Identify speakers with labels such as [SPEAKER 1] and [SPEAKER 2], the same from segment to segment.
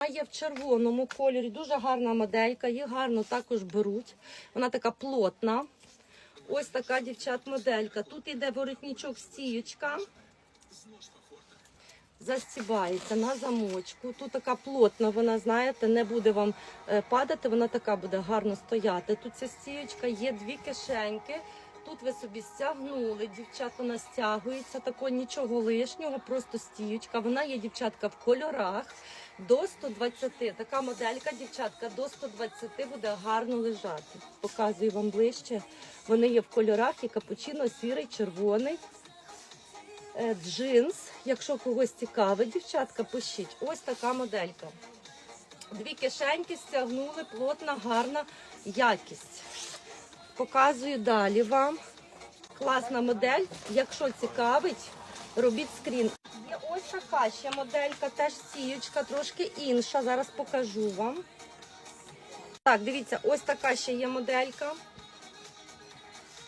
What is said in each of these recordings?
[SPEAKER 1] Вона є в червоному кольорі, дуже гарна моделька, її гарно також беруть. Вона така плотна. Ось така дівчат моделька. Тут іде воротничок стіючка. Застібається на замочку. Тут така плотна, вона, знаєте, не буде вам е, падати, вона така буде гарно стояти. Тут ця стіючка, є дві кишеньки. Тут ви собі стягнули, дівчат, вона стягується, такого нічого лишнього, просто стіючка. Вона є дівчатка в кольорах до 120. Така моделька, дівчатка, до 120 буде гарно лежати. Показую вам ближче. Вони є в кольорах і капучино, сірий, червоний. Е, Джинс, якщо когось цікавить, дівчатка, пишіть. Ось така моделька. Дві кишеньки стягнули, плотна, гарна якість. Показую далі вам. Класна модель. Якщо цікавить, робіть скрін. Є ось така ще моделька, теж сіючка, трошки інша. Зараз покажу вам. Так, дивіться, ось така ще є моделька.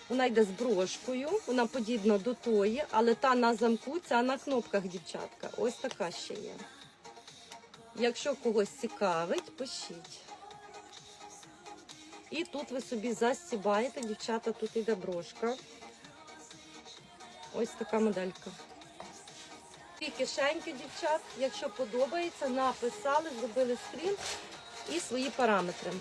[SPEAKER 1] Вона йде з брошкою, вона подібна до тої, але та на замку, ця на кнопках, дівчатка. Ось така ще є. Якщо когось цікавить, пишіть. І тут ви собі застібаєте, дівчата, тут йде брошка. Ось така моделька. Дві кишеньки, дівчат, якщо подобається, написали, зробили скрін і свої параметри.